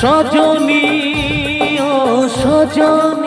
সজনী ও সজন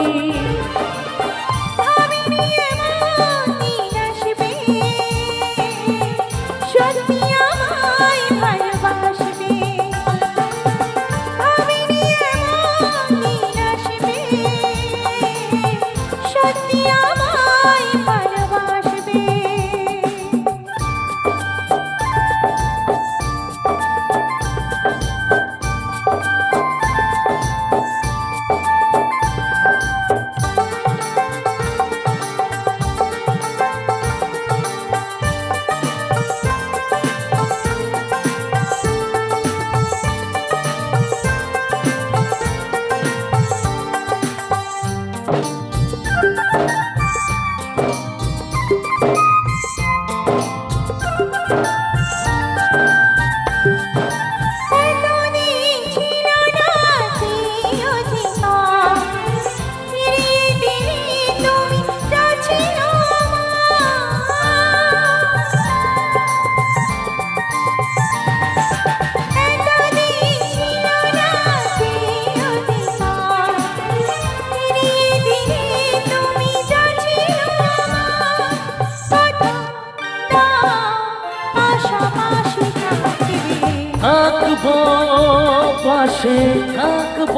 পাশে থাকব।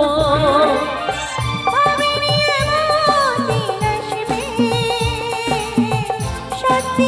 সত্যি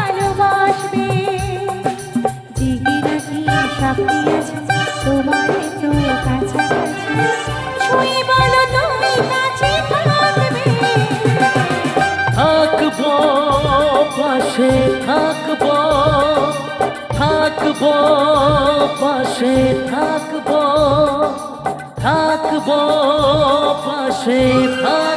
পাশে থাকব থাকব পাশে থাকব থাকব পাশে থাক